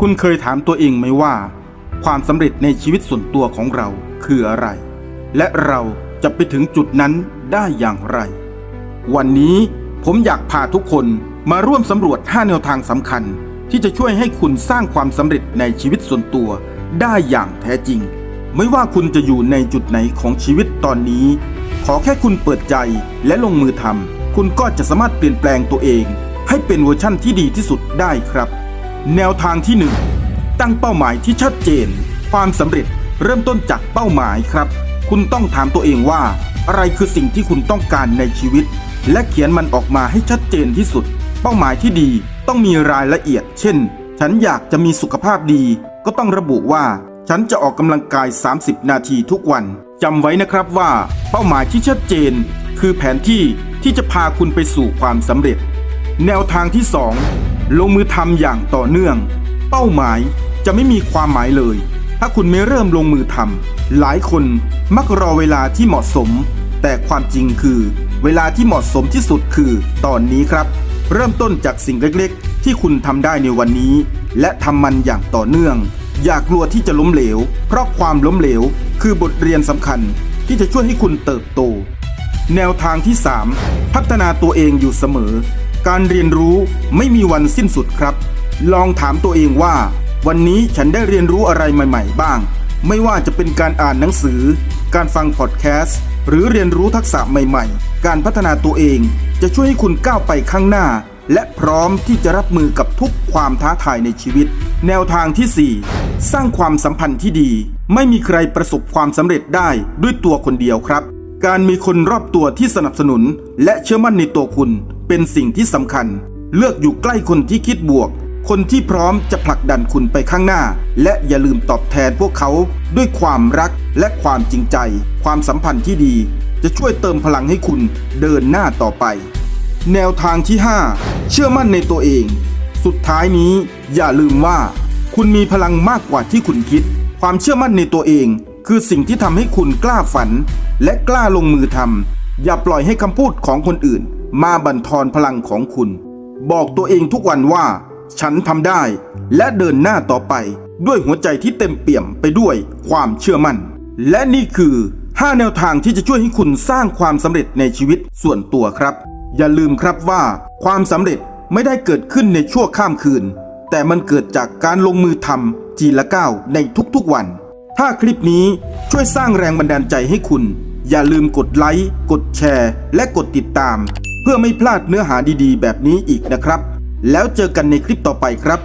คุณเคยถามตัวเองไหมว่า ความสำเร็จในชีวิตส่วนตัวของเราคืออะไร และเราจะไปถึงจุดนั้นได้อย่างไร วันนี้ผมอยากพาทุกคนมาร่วมสำรวจ 5 แนวทางสำคัญ ที่จะช่วยให้คุณสร้างความสำเร็จในชีวิตส่วนตัว ได้อย่างแท้จริง ไม่ว่าคุณจะอยู่ในจุดไหนของชีวิตตอนนี้ ขอแค่คุณเปิดใจและลงมือทำคุณก็จะสามารถเปลี่ยนแปลงตัวเอง ให้เป็นเวอร์ชั่นที่ดีที่สุดได้ครับ แนวทางที่ 1 ตั้งเป้าหมายที่ชัดเจน ความสำเร็จเริ่มต้นจากเป้าหมายครับ คุณต้องถามตัวเองว่า อะไรคือสิ่งที่คุณต้องการในชีวิต และเขียนมันออกมาให้ชัดเจนที่สุด เป้าหมายที่ดีต้องมีรายละเอียด เช่น ฉันอยากจะมีสุขภาพดี ก็ต้องระบุว่า ฉันจะออกกำลังกาย 30 นาทีทุกวันจำไว้นะครับว่า เป้าหมายที่ชัดเจน คือแผนที่ที่จะพาคุณไปสู่ความสำเร็จ แนวทางที่ 2 ลงมือทำอย่างต่อเนื่อง เป้าหมายจะไม่มีความหมายเลย ถ้าคุณไม่เริ่มลงมือทำหลายคนมักรอเวลาที่เหมาะสม แต่ความจริงคือ เวลาที่เหมาะสมที่สุดคือ ตอนนี้ครับ เริ่มต้นจากสิ่งเล็กๆ ที่คุณทำได้ในวันนี้ และทำมันอย่างต่อเนื่อง อย่ากลัวที่จะล้มเหลว เพราะความล้มเหลว คือบทเรียนสำคัญ ที่จะช่วยให้คุณเติบโต แนวทางที่ 3 พัฒนาตัวเองอยู่เสมอ การเรียนรู้ไม่มีวันสิ้นสุดครับ ลองถามตัวเองว่า วันนี้ฉันได้เรียนรู้อะไรใหม่ ๆ บ้าง ไม่ว่าจะเป็นการอ่านหนังสือ การฟังพอดแคสต์หรือเรียนรู้ทักษะใหม่ ๆ การพัฒนาตัวเองจะช่วยให้คุณก้าวไปข้างหน้า และพร้อมที่จะรับมือกับทุกความท้าทายในชีวิต แนวทางที่ 4 สร้างความสัมพันธ์ที่ดี ไม่มีใครประสบความสำเร็จได้ด้วยตัวคนเดียวครับ การมีคนรอบตัวที่สนับสนุน และเชื่อมั่นในตัวคุณ เป็นสิ่งที่สำคัญ เลือกอยู่ใกล้คนที่คิดบวก คนที่พร้อมจะผลักดันคุณไปข้างหน้า และอย่าลืมตอบแทนพวกเขาด้วยความรักและความจริงใจ ความสัมพันธ์ที่ดี จะช่วยเติมพลังให้คุณเดินหน้าต่อไป แนวทางที่ 5 เชื่อมั่นในตัวเอง สุดท้ายนี้อย่าลืมว่า คุณมีพลังมากกว่าที่คุณคิด ความเชื่อมั่นในตัวเอง คือสิ่งที่ทำให้คุณกล้าฝัน และกล้าลงมือทำอย่าปล่อยให้คำพูดของคนอื่น มาบั่นทอนพลังของคุณ บอกตัวเองทุกวันว่า ฉันทำได้และเดินหน้าต่อไป ด้วยหัวใจที่เต็มเปี่ยมไปด้วยความเชื่อมั่น และนี่คือ 5 แนวทางที่จะช่วยให้คุณสร้างความสำเร็จในชีวิตส่วนตัวครับ อย่าลืมครับว่า ความสำเร็จไม่ได้เกิดขึ้นในชั่วข้ามคืน แต่มันเกิดจากการลงมือทำทีละก้าวในทุกๆวัน ถ้าคลิปนี้ช่วยสร้างแรงบันดาลใจให้คุณ อย่าลืมกดไลค์ กดแชร์ และกดติดตาม เพื่อไม่พลาดเนื้อหาดีๆ แบบนี้อีกนะครับ แล้วเจอกันในคลิปต่อไปครับ